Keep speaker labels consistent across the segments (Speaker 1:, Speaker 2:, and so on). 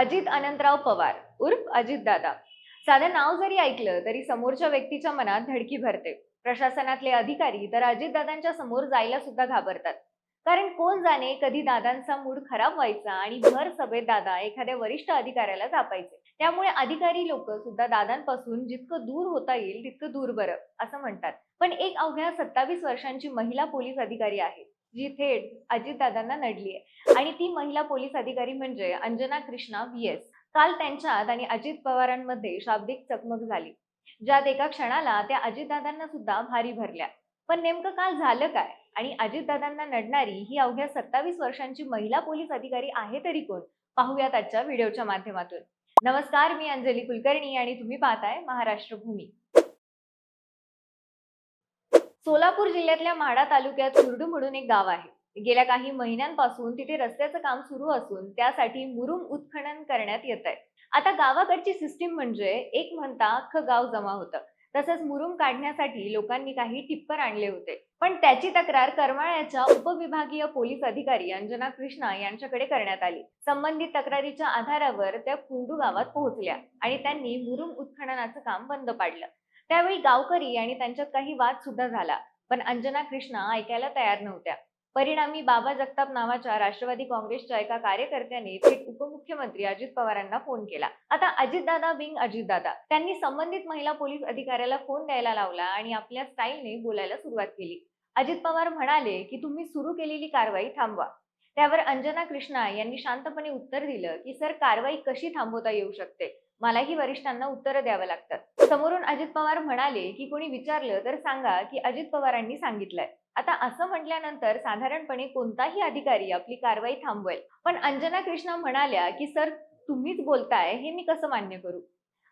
Speaker 1: अजित अनंतराव पवार उर्फ अजितदादा साधं नाव जरी ऐकलं तरी समोरच्या व्यक्तीच्या मनात धडकी भरते. प्रशासनातले अधिकारी तर अजितदादांच्या समोर जायला सुद्धा घाबरतात. कारण कोण जाणे कधी दादांचा मूड खराब व्हायचा आणि भर सभेत दादा एखाद्या वरिष्ठ अधिकाऱ्याला झापायचे त्यामुळे अधिकारी लोक सुद्धा दादांपासून जितकं दूर होता येईल तितकं दूर बरं असं म्हणतात. पण एक अवघ्या सत्तावीस वर्षांची महिला पोलीस अधिकारी आहे. जी थेट अजितदादांना नडली आहे आणि ती महिला पोलीस अधिकारी म्हणजे अंजना कृष्णा व्ही एस काल त्यांच्यात आणि अजित पवारांमध्ये शाब्दिक चकमक झाली. ज्यात एका क्षणाला त्या अजितदादांना सुद्धा भारी भरल्या. पण नेमकं काल झालं काय? आणि अजितदादांना नडणारी ही अवघ्या सत्तावीस वर्षांची महिला पोलीस अधिकारी आहे तरी कोण? पाहूयात आजच्या व्हिडिओच्या माध्यमातून. नमस्कार मी अंजली कुलकर्णी आणि तुम्ही पाहताय महाराष्ट्र भूमी. सोलापूर जिल्ह्यातल्या म्हाडा तालुक्यात कुर्डू म्हणून एक गाव आहे. गेल्या काही महिन्यांपासून तिथे रस्त्याचं काम सुरू असून त्यासाठी मुरुम उत्खनन करण्यात येत आहे. आता गावाकडची सिस्टीम म्हणजे एक म्हणता अख्खं गाव जमा होतं. तसंच मुरुम काढण्यासाठी लोकांनी काही टिप्पर आणले होते. पण त्याची तक्रार करमाळ्याच्या उपविभागीय पोलीस अधिकारी अंजना कृष्णा यांच्याकडे करण्यात आली. संबंधित तक्रारीच्या आधारावर त्या कुंडू गावात पोहोचल्या आणि त्यांनी मुरुम उत्खननाचं काम बंद पाडलं. त्यावेळी गावकरी आणि त्यांच्यात काही वाद सुद्धा झाला. पण अंजना कृष्णा ऐकायला तयार नव्हत्या. परिणामी बाबा जगताप नावाच्या राष्ट्रवादी काँग्रेसच्या एका कार्यकर्त्याने थेट उपमुख्यमंत्री अजित पवारांना फोन केला. आता अजितदादा बिंग अजितदादा. त्यांनी संबंधित महिला पोलीस अधिकाऱ्याला फोन द्यायला लावला आणि आपल्या स्टाईलने बोलायला सुरुवात केली. अजित पवार म्हणाले की तुम्ही सुरू केलेली कारवाई थांबवा. त्यावर अंजना कृष्णा यांनी शांतपणे उत्तर दिलं की सर कारवाई कशी थांबवता येऊ शकते? मलाही वरिष्ठांना उत्तरं द्यावं लागतात. समोरून अजित पवार म्हणाले की कोणी विचारलं तर सांगा की अजित पवारांनी सांगितलंय. आता असं म्हटल्यानंतर साधारणपणे कोणताही अधिकारी आपली कारवाई थांबवेल. पण अंजना कृष्णा म्हणाल्या की सर तुम्हीच बोलताय हे मी कसं मान्य करू?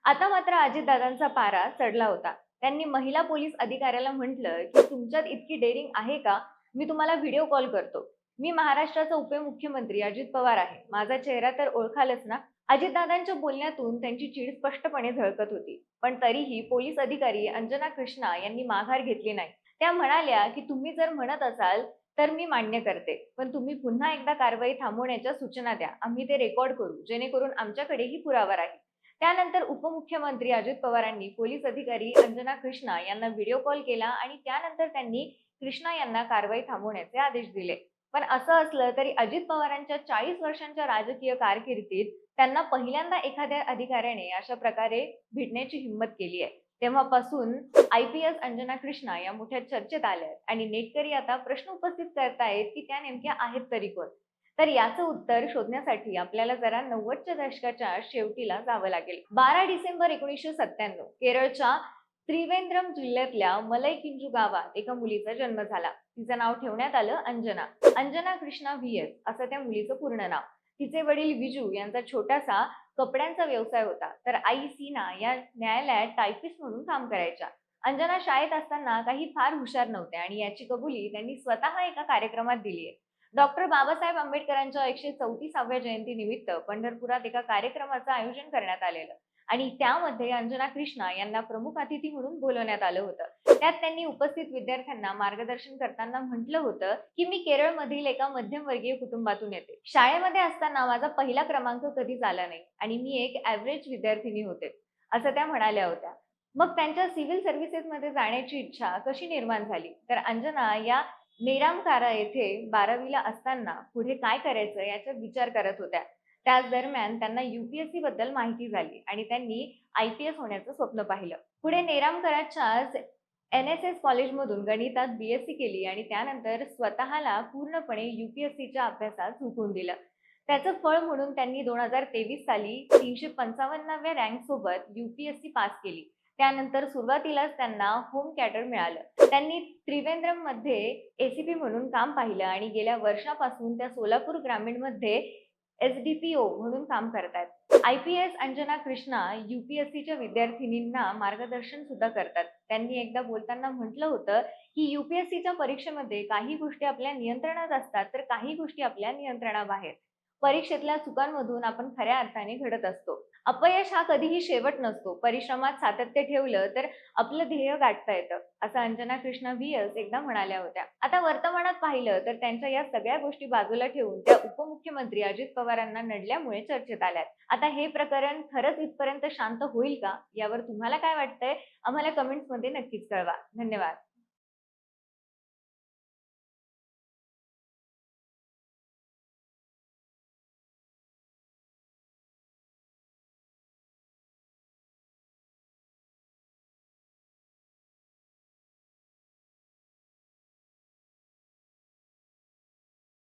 Speaker 1: आता मात्र अजितदादांचा पारा चढला होता. त्यांनी महिला पोलीस अधिकाऱ्याला म्हटलं की तुमच्यात इतकी डेअरिंग आहे का? मी तुम्हाला व्हिडिओ कॉल करतो. मी महाराष्ट्राचा उपमुख्यमंत्री अजित पवार आहे. माझा चेहरा तर ओळखालच ना? अजितदादांच्या बोलण्यातून त्यांची चीड स्पष्टपणे झळकत होती. पण तरीही पोलीस अधिकारी अंजना कृष्णा यांनी माघार घेतली नाही. त्या म्हणाल्या की तुम्ही जर म्हणत असाल तर मी मान्य करते. पण तुम्ही पुन्हा एकदा कारवाई थांबवण्याच्या सूचना द्या. आम्ही ते रेकॉर्ड करू. जेणेकरून आमच्याकडेही पुरावा राहील. त्यानंतर उपमुख्यमंत्री अजित पवारांनी पोलीस अधिकारी अंजना कृष्णा यांना व्हिडिओ कॉल केला आणि त्यानंतर त्यांनी कृष्णा यांना कारवाई थांबवण्याचे आदेश दिले. पण असं असलं तरी अजित पवारांच्या चाळीस वर्षांच्या राजकीय कारकिर्दीत त्यांना पहिल्यांदा एखाद्या अधिकाऱ्याने अशा प्रकारे भिडण्याची हिंमत केली आहे. तेव्हापासून I P S Anjana Krishna या मोठ्या चर्चेत आल्या आहेत आणि नेटकरी आता प्रश्न उपस्थित करतायत की त्या नेमक्या आहेत तरी कोण? तर याचं उत्तर शोधण्यासाठी आपल्याला जरा नव्वदच्या दशकाच्या शेवटीला जावं लागेल. बारा डिसेंबर एकोणीसशे सत्त्याण्णव केरळच्या त्रिवेंद्रम जिल्ह्यातल्या मलैकिंजू गावात एका मुलीचा जन्म झाला. तिचं नाव ठेवण्यात आलं अंजना. अंजना कृष्णा व्ही एस असं त्या मुलीचं पूर्ण नाव. तिचे वडील विजू यांचा छोटासा कपड्यांचा व्यवसाय होता. तर आई सीना या न्यायालयात टायपिस्ट म्हणून काम करायच्या. अंजना शाळेत असताना काही फार हुशार नव्हत्या आणि याची कबुली त्यांनी स्वतः एका कार्यक्रमात दिली आहे. डॉक्टर बाबासाहेब आंबेडकरांच्या एकशे चौतीसाव्या जयंती निमित्त पंढरपुरात एका कार्यक्रमाचं आयोजन करण्यात आलेलं. आणि त्यामध्ये अंजना कृष्णा यांना प्रमुख अतिथी म्हणून बोलवण्यात आलं होतं. त्यात त्यांनी उपस्थित विद्यार्थ्यांना मार्गदर्शन करताना म्हटलं होतं की मी केरळमधील एका मध्यमवर्गीय कुटुंबातून येते. शाळेमध्ये असताना माझा पहिला क्रमांक कधीच आला नाही आणि मी एक ॲव्हरेज विद्यार्थिनी होते असं त्या म्हणाल्या होत्या. मग त्यांच्या सिव्हिल सर्व्हिसेसमध्ये जाण्याची इच्छा कशी निर्माण झाली? तर अंजना या नेरामकारा येथे बारावीला असताना पुढे काय करायचं याचा विचार करत होत्या. त्याच दरम्यान त्यांना युपीएससी बद्दल माहिती झाली आणि त्यांनी आय पी एस होण्याचं स्वप्न पाहिलं. पुढे नेरामकराच्याच एन एस एस कॉलेजमधून गणितात बी एस सी केली आणि त्यानंतर स्वतःला पूर्णपणे युपीएससीच्या अभ्यासात झुकून दिलं. त्याचं फळ म्हणून त्यांनी दोन हजार तेवीस साली तीनशे पंचावन्नाव्या रँक सोबत युपीएससी पास केली. त्यानंतर सुरुवातीलाच त्यांना होम कॅटर मिळालं. त्यांनी त्रिवेंद्रममध्ये एसीपी म्हणून काम पाहिलं आणि गेल्या वर्षापासून त्या सोलापूर ग्रामीणमध्ये एस डी पी ओ म्हणून काम करतात. I P S Anjana Krishna युपीएससीच्या विद्यार्थिनींना मार्गदर्शन सुद्धा करतात. त्यांनी एकदा बोलताना म्हटलं होतं की युपीएससीच्या परीक्षेमध्ये काही गोष्टी आपल्या नियंत्रणात असतात तर काही गोष्टी आपल्या नियंत्रणाबाहेर. परीक्षेतल्या चुकांमधून आपण खऱ्या अर्थाने घडत असतो. अपयश हा कधीही शेवट नसतो. परिश्रमात सातत्य ठेवलं तर आपलं ध्येय गाठता येतं असं अंजना कृष्णा व्हीएस एकदा म्हणाल्या होत्या. आता वर्तमानात पाहिलं तर त्यांच्या या सगळ्या गोष्टी बाजूला ठेवून त्या उपमुख्यमंत्री अजित पवारांना नडल्यामुळे चर्चेत आल्यात. आता हे प्रकरण खरंच इथपर्यंत शांत होईल का? यावर तुम्हाला काय वाटतंय? आम्हाला कमेंट्समध्ये नक्कीच कळवा. धन्यवाद.